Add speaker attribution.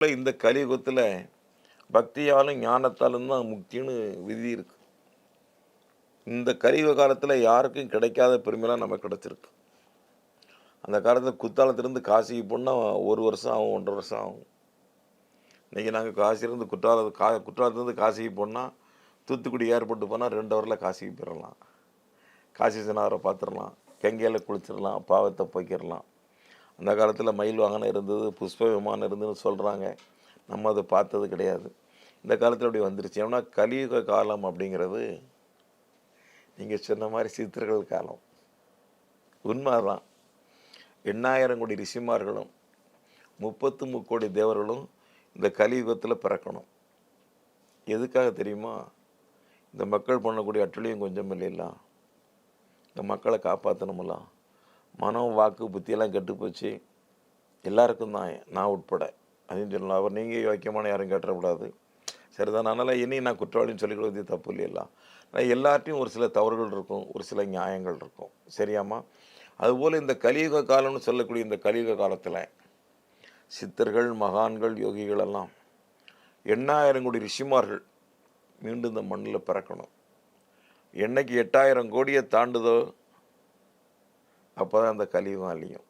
Speaker 1: இந்த கலியுகத்தில் பக்தியாலும் ஞானத்தாலும் தான் முக்தின்னு விதி இருக்கு. இந்த கலியுக காலத்தில் யாருக்கும் கிடைக்காத பெருமைலாம் நமக்கு கிடச்சிருக்கு. அந்த காலத்தில் குத்தாலத்திலேருந்து காசிக்கு போனால் ஒரு வருஷம் ஆகும் ஒன்றரை வருஷம் ஆகும். இன்றைக்கி நாங்கள் காசிலேருந்து குற்றால கா குற்றாலத்துலேருந்து காசிக்கு போனால் தூத்துக்குடி ஏர்போர்ட்டு போனால் ரெண்டு ஹவரில் காசிக்கு போயிடலாம் காசி விஸ்வநாதரை பார்த்துடலாம் கங்கையில் குளிச்சிடலாம் பாவத்தை போய்க்கிடலாம் அந்த காலத்தில் மயில் வாகனம் இருந்தது புஷ்ப விமானம் இருந்ததுன்னு சொல்கிறாங்க நம்ம அதை பார்த்தது கிடையாது. இந்த காலத்தில் அப்படி வந்துருச்சு. ஏன்னா கலியுக காலம் அப்படிங்கிறது நீங்கள் சொன்ன மாதிரி சித்தர்கள் காலம். உண்மைதான். எண்ணாயிரம் கோடி ரிஷிமார்களும் முப்பத்து முக்கோடி தேவர்களும் இந்த கலியுகத்தில் பிறக்கணும். எதுக்காக தெரியுமா? இந்த மக்கள் பண்ணக்கூடிய அட்டுழியும் கொஞ்சம் இல்லைல்ல இந்த மக்களை காப்பாற்றணுமெல்லாம் மனம் வாக்கு புத்தியெல்லாம் கெட்டு போச்சு. எல்லாருக்கும் தான் நான் உட்பட. அப்படின்னு சொல்லலாம். அவர் நீங்கள் யோக்கியமான யாரும் கேட்டக்கூடாது சரிதான். அதனால் இனி நான் குற்றவாளின்னு சொல்லிக்கிறது தப்பு இல்லைல்ல ஆனால் எல்லார்ட்டையும் ஒரு சில தவறுகள் இருக்கும். ஒரு சில நியாயங்கள் இருக்கும். சரியாம்மா? அதுபோல் இந்த கலியுக காலம்னு சொல்லக்கூடிய இந்த கலியுக காலத்தில் சித்தர்கள் மகான்கள் யோகிகள் எல்லாம் எண்ணாயிரம் கோடி ரிஷிமார்கள் மீண்டும் இந்த மண்ணில் பிறக்கணும். என்னைக்கு எட்டாயிரம் கோடியை தாண்டுதோ அப்போ தான் அந்த கலியுகம் அழியும்.